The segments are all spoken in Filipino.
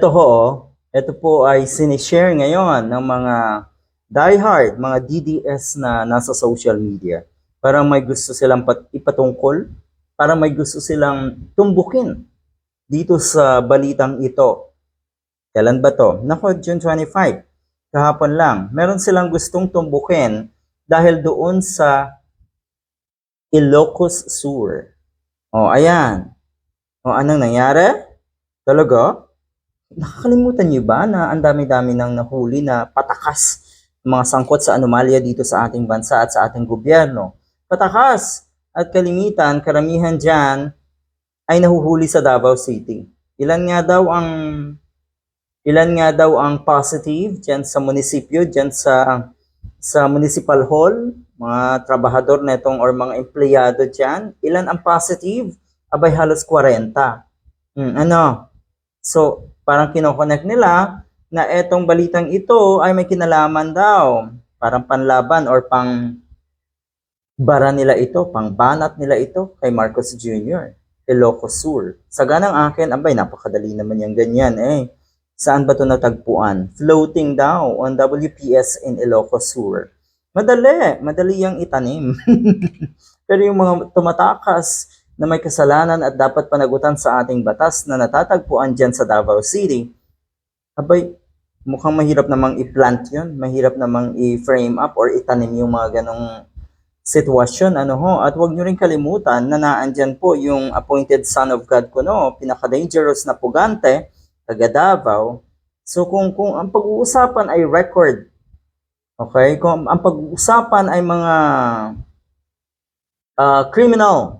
Ito ho, ito po ay sinishare ngayon ng mga diehard, mga DDS na nasa social media. Parang may gusto silang pat- ipatungkol, parang may gusto silang tumbukin dito sa balitang ito. Kailan ba to? Nako, June 25. Kahapon lang. Meron silang gustong tumbukin dahil doon sa Ilocos Sur. O, ayan. O, anong nangyari? Talaga? Nakakalimutan niyo ba na ang dami-dami nang nahuli na patakas mga sangkot sa anomalya dito sa ating bansa at sa ating gobyerno? Patakas! At kalimitan, karamihan dyan ay nahuhuli sa Davao City. Ilan nga daw ang ilan nga daw ang positive dyan sa munisipyo, dyan sa sa municipal hall, mga trabahador netong or mga empleyado dyan, ilan ang positive? Abay halos 40. Hmm, ano? So, parang kinoconnect nila na etong balitang ito ay may kinalaman daw. Parang panlaban or pang bara nila ito, pang banat nila ito kay Marcos Jr. Ilocos Sur. Sa ganang akin, abay, napakadali naman yung ganyan eh. Saan ba ito natagpuan? Floating daw on WPS in Ilocos Sur. Madali, madali yung itanim. Pero yung mga tumatakas na may kasalanan at dapat panagutan sa ating batas na natatagpuan dyan sa Davao City, abay, mukhang mahirap namang i-plant yun. Mahirap namang i-frame up or itanim yung mga ganong sitwasyon. Ano ho? At huwag nyo rin kalimutan na naandyan po yung appointed son of God ko, no? Pinaka-dangerous na pugante, taga Davao. So kung, kung ang pag-uusapan ay record, okay? Kung ang pag-uusapan ay mga uh, criminal,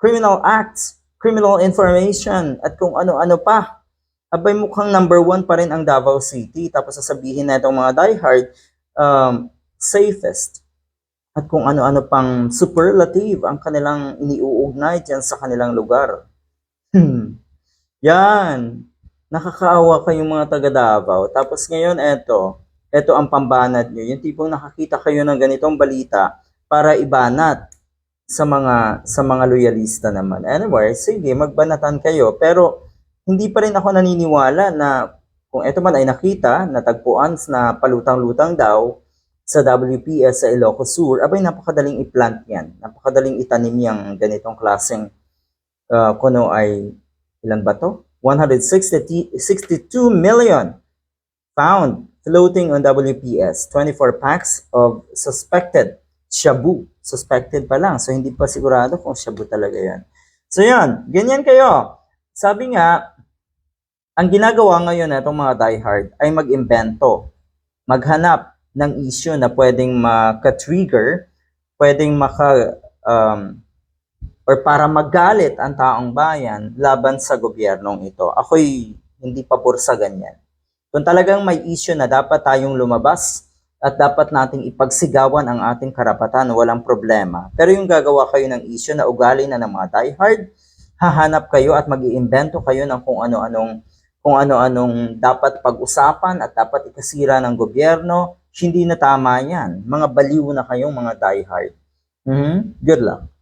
criminal acts, criminal information, at kung ano-ano pa, abay mukhang number one pa rin ang Davao City. Tapos sasabihin na itong mga diehard, um, safest. At kung ano-ano pang superlative ang kanilang iniuugnay dyan sa kanilang lugar. Hmm. Yan. Nakakaawa kayong mga taga Davao. Tapos ngayon, eto. Eto ang pambanat nyo. Yung tipong nakakita kayo ng ganitong balita para ibanat sa mga sa mga loyalista naman. Anyway, sige, magbanatan kayo. Pero hindi pa rin ako naniniwala na kung ito man ay nakita, natagpuan na palutang-lutang daw sa WPS sa Ilocos Sur, abay napakadaling i-plant yan. Napakadaling itanim yung ganitong klaseng uh, kuno ay ilan ba to? 162 million found floating on WPS. 24 packs of suspected shabu. Suspected pa lang. So, hindi pa sigurado kung shabu talaga yan. So, yan. Ganyan kayo. Sabi nga, ang ginagawa ngayon na itong mga diehard ay mag-invento. Maghanap ng issue na pwedeng maka-trigger, pwedeng maka, um, or para magalit ang taong bayan laban sa gobyernong ito. Ako'y hindi pabor sa ganyan. Kung talagang may issue na dapat tayong lumabas at dapat nating ipagsigawan ang ating karapatan, walang problema. Pero yung gagawa kayo ng issue na ugali na ng mga diehard, hahanap kayo at mag iimbento kayo ng kung ano-anong kung ano-anong dapat pag-usapan at dapat ikasira ng gobyerno, hindi na tama yan. Mga baliw na kayong mga diehard. Mhm. Good luck.